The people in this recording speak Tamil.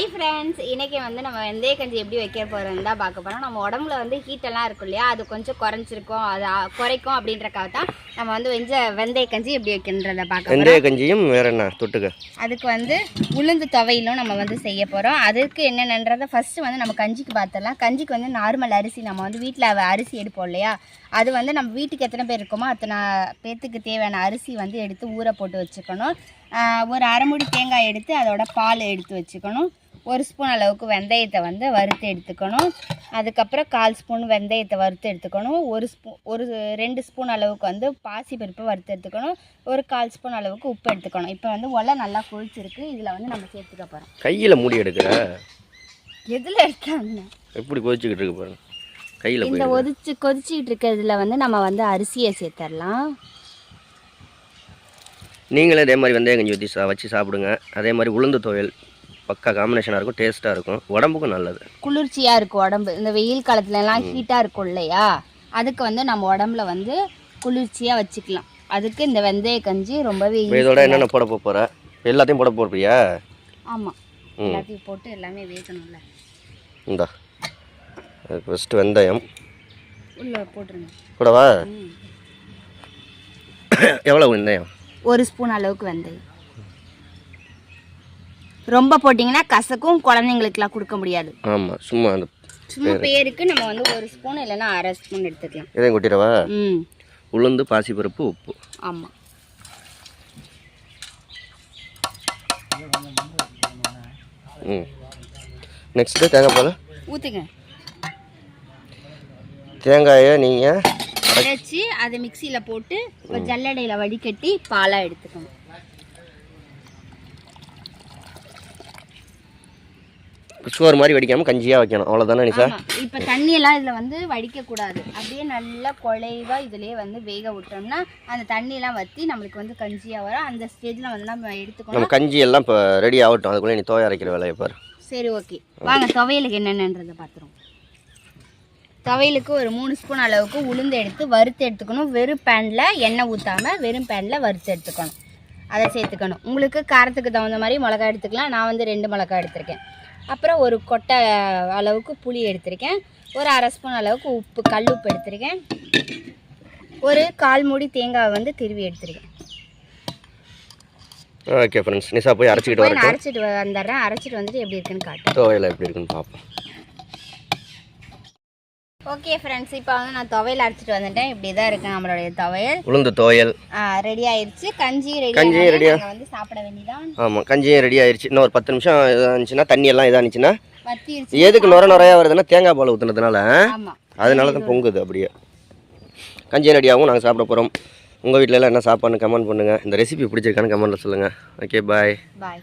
ஹாய் ஃப்ரெண்ட்ஸ் இன்னைக்கு வந்து நம்ம வெந்தய கஞ்சி எப்படி வைக்க போகிறோம் தான் பார்க்க போகிறோம் நம்ம உடம்புல வந்து ஹீட் எல்லாம் இருக்கும் இல்லையா? அது கொஞ்சம் குறைஞ்சிருக்கும். அது குறைக்கும் அப்படின்றக்காக தான் நம்ம வந்து வெஞ்ச வெந்தய கஞ்சி எப்படி வைக்கின்றத பார்க்க வெந்தய கஞ்சியும் வேற என்ன? தொட்டுக்க. அதுக்கு வந்து உளுந்து துவையிலும் நம்ம வந்து செய்ய போகிறோம் அதுக்கு என்னென்னன்றதை ஃபஸ்ட்டு வந்து நம்ம கஞ்சிக்கு பார்த்துடலாம். கஞ்சிக்கு வந்து நார்மல் அரிசி நம்ம வந்து வீட்டில் அரிசி எடுப்போம் இல்லையா? அது வந்து நம்ம வீட்டுக்கு எத்தனை பேர் இருக்கோமோ அத்தனை பேர்த்துக்கு தேவையான அரிசி வந்து எடுத்து ஊற போட்டு வச்சுக்கணும். ஒரு அரை மூடி தேங்காய் எடுத்து அதோட பால் எடுத்து வச்சுக்கணும். ஒரு ஸ்பூன் அளவுக்கு வெந்தயத்தை வந்து வறுத்து எடுத்துக்கணும். அதுக்கப்புறம் கால் ஸ்பூன் வெந்தயத்தை வறுத்து எடுத்துக்கணும். ஒரு ஸ்பூ ஒரு ரெண்டு ஸ்பூன் அளவுக்கு வந்து பாசிப்பருப்பு வறுத்து எடுத்துக்கணும். ஒரு கால் ஸ்பூன் அளவுக்கு உப்பு எடுத்துக்கணும். இப்போ வந்து ஒலை நல்லா கொதிச்சிருக்கு. இதில் வந்து நம்ம சேர்த்துக்க போகிறோம் கையில் மூடி எடுக்கிற? எதில் எடுக்காங்க எப்படி கொதிச்சுக்கிட்டு இருக்கு பாருங்க கையில் இந்த போய் ஒதிச்சு கொதிச்சிக்கிட்டு இருக்கிறதுல வந்து நம்ம வந்து அரிசியை சேர்த்துடலாம் நீங்களே அதே மாதிரி வெந்தய கஞ்சி ஊற்றி சா வச்சு சாப்பிடுங்க. அதே மாதிரி உளுந்து துவையல் பக்கா காம்பினேஷனாக இருக்கும் டேஸ்ட்டாக இருக்கும். உடம்புக்கும் நல்லது. குளிர்ச்சியாக இருக்கும் உடம்பு. இந்த வெயில் காலத்துல எல்லாம் ஹீட்டாக இருக்கும் இல்லையா? அதுக்கு வந்து நம்ம உடம்புல வந்து குளிர்ச்சியாக வச்சுக்கலாம். அதுக்கு இந்த வெந்தய கஞ்சி ரொம்பவே இதோட என்னென்ன போட போகிற எல்லாத்தையும் போட போறியா ஆமாம் எல்லாத்தையும் போட்டு எல்லாமே வேகணும்ல. இந்தா. ஃபஸ்ட்டு வெந்தயம். உள்ளே போட்டுருங்க. கூடவா. எவ்வளோ வெந்தயம்? ஒரு ஸ்பூன் அளவுக்கு வெந்தயம். ரொம்ப போட்டிங்கன்னா கசக்கும் குழந்தைங்களுக்குலாம் கொடுக்க முடியாது. ஆமாம் சும்மா அந்த சும்மா பேருக்கு நம்ம வந்து ஒரு ஸ்பூன் இல்லைன்னா அரை ஸ்பூன் எடுத்துக்கலாம். இதையும் கொட்டிடவா? ம். உளுந்து பாசிப்பருப்பு உப்பு. ஆமாம் ம். நெக்ஸ்ட்டு தேங்காய் பால்? ஊற்றுங்க தேங்காயை நீங்கள் அரைச்சி அதை மிக்சியில் போட்டு ஜல்லடையில் வடிகட்டி பாலாக எடுத்துக்கணும். சோறு மாதிரி வடிக்காமல் கஞ்சியாக வைக்கணும். அவ்வளோதானே ஆமாம் இப்போ தண்ணியெல்லாம் இதில் வந்து வடிக்கக்கூடாது அப்படியே நல்லா குழைவா இதுலேயே வந்து வேக விட்டோம்னா அந்த தண்ணியெல்லாம் வற்றி நம்மளுக்கு வந்து கஞ்சியாக வரும். அந்த ஸ்டேஜில் வந்து நம்ம எடுத்துக்கணும். நம்ம கஞ்சி எல்லாம் இப்போ ரெடி ஆகட்டும். அதுக்குள்ளே நீ தோய அரைக்கிற வேலையை பாரு. சரி ஓகே வாங்க துவையலுக்கு என்னென்னன்றதை பார்த்துருவோம். துவையலுக்கு ஒரு மூணு ஸ்பூன் அளவுக்கு உளுந்து எடுத்து வறுத்து எடுத்துக்கணும். வெறும் பேனில் எண்ணெய் ஊற்றாமல் வெறும் பேனில் வறுத்து எடுத்துக்கணும். அதை சேர்த்துக்கணும். உங்களுக்கு காரத்துக்கு தகுந்த மாதிரி மிளகா எடுத்துக்கலாம். நான் வந்து ரெண்டு மிளகா எடுத்திருக்கேன். அப்புறம் ஒரு கொட்டை அளவுக்கு புளி எடுத்திருக்கேன். ஒரு அரை ஸ்பூன் அளவுக்கு உப்பு கல் உப்பு எடுத்திருக்கேன். ஒரு கால் மூடி தேங்காய் வந்து திருவி எடுத்திருக்கேன். ஓகே ஃப்ரெண்ட்ஸ் நிஷா போய் நான் வரட்டும். அரைச்சிட்டு வந்துடுறேன் அரைச்சிட்டு வந்துட்டு எப்படி இருக்குன்னு துவையல் எப்படி இருக்குன்னு பார்ப்போம். ஓகே ஃப்ரெண்ட்ஸ் இப்போ வந்து நான் துவையல் அரைச்சிட்டு வந்துட்டேன். இப்படி தான் இருக்கு நம்மளுடைய துவையல். உளுந்து துவையல். ரெடி ஆயிருச்சு. கஞ்சி ரெடி கஞ்சி ஆ? வந்து சாப்பிட வேண்டியதான் ஆமாம் கஞ்சியும் ரெடி ஆயிருச்சு. இன்னும் ஒரு பத்து நிமிஷம் இருந்துச்சுன்னா தண்ணி எல்லாம் இதாக இருந்துச்சுன்னா எதுக்கு நுர நுறையா வருதுன்னா தேங்காய் பால் ஊற்றுனதுனால அதனால தான் பொங்குது அப்படியே. கஞ்சி ரெடியாகவும் நாங்கள் சாப்பிட போகிறோம் உங்கள் வீட்டில் எல்லாம் என்ன சாப்பாடுன்னு கமெண்ட் பண்ணுங்கள் இந்த ரெசிபி பிடிச்சிருக்கான்னு கமெண்ட்டில் சொல்லுங்கள் ஓகே பாய் பாய்